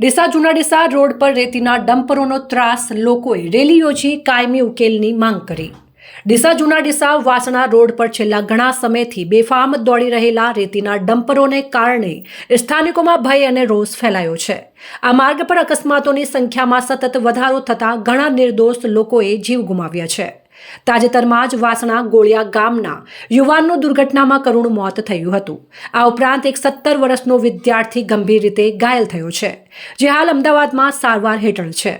ડીસા જૂના ડીસા રોડ પર રેતીના ડમ્પરોનો ત્રાસ. લોકોએ રેલી યોજી કાયમી ઉકેલની માંગ કરી. ડીસા જૂના ડીસા વાસણા રોડ પર છેલ્લા ઘણા સમયથી બેફામ દોડી રહેલા રેતીના ડમ્પરોને કારણે સ્થાનિકોમાં ભય અને રોષ ફેલાયો છે. આ માર્ગ પર અકસ્માતોની સંખ્યામાં સતત વધારો થતાં ઘણા નિર્દોષ લોકોએ જીવ ગુમાવ્યા છે. તાજેતરમાં જ વાસણા ગોળિયા ગામના યુવાનનું દુર્ઘટનામાં કરુણ મોત થયું હતું. આ ઉપરાંત એક સત્તર વર્ષનો વિદ્યાર્થી ગંભીર રીતે ઘાયલ થયો છે, જે હાલ અમદાવાદમાં સારવાર હેઠળ છે.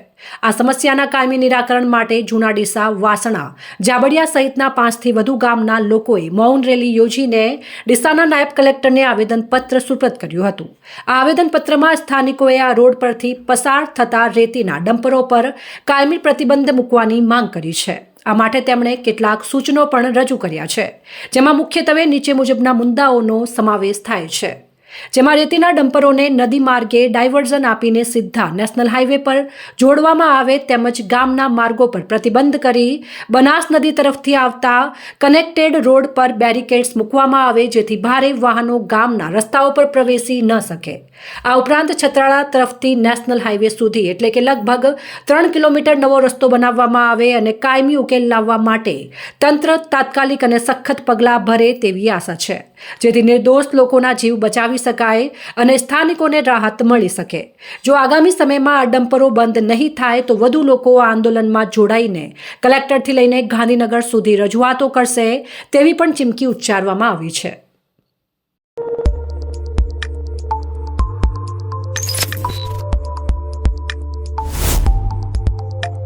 આ સમસ્યાના કાયમી નિરાકરણ માટે જૂના ડીસા વાસણા જાબડિયા સહિતના પાંચથી વધુ ગામના લોકોએ મૌન રેલી યોજીને ડીસાના નાયબ કલેક્ટરને આવેદનપત્ર સુપ્રત કર્યું હતું. આ આવેદનપત્રમાં સ્થાનિકોએ આ રોડ પરથી પસાર થતા રેતીના ડમ્પરો પર કાયમી પ્રતિબંધ મૂકવાની માંગ કરી છે. આ માટે તેમણે કેટલાક સૂચનો પણ રજૂ કર્યા છે, જેમાં મુખ્યત્વે નીચે મુજબના મુદ્દાઓનો સમાવેશ થાય છે. જેમાં રેતીના ડમ્પરોને નદી માર્ગે ડાયવર્ઝન આપીને સીધા નેશનલ હાઈવે પર જોડવામાં આવે તેમજ ગામના માર્ગો પર પ્રતિબંધ કરી બનાસ નદી તરફથી આવતા કનેક્ટેડ રોડ પર બેરિકેડ્સ મૂકવામાં આવે જેથી ભારે વાહનો ગામના રસ્તાઓ પર પ્રવેશી ન શકે. આ ઉપરાંત છત્રાળા તરફથી નેશનલ હાઈવે સુધી એટલે કે લગભગ ત્રણ કિલોમીટર નવો રસ્તો બનાવવામાં આવે અને કાયમી ઉકેલ લાવવા માટે તંત્ર તાત્કાલિક અને સખત પગલાં ભરે તેવી આશા છે. જેથી નિર્દોષ લોકોના જીવ બચાવી શકાય અને સ્થાનિકોને રાહત મળી શકે. જો આગામી સમયમાં આ ડમ્પરો બંધ નહીં થાય તો વધુ લોકો આ આંદોલનમાં જોડાઈને કલેક્ટરથી લઈને ગાંધીનગર સુધી રજૂઆતો કરશે તેવી પણ ચીમકી ઉચ્ચારવામાં આવી છે.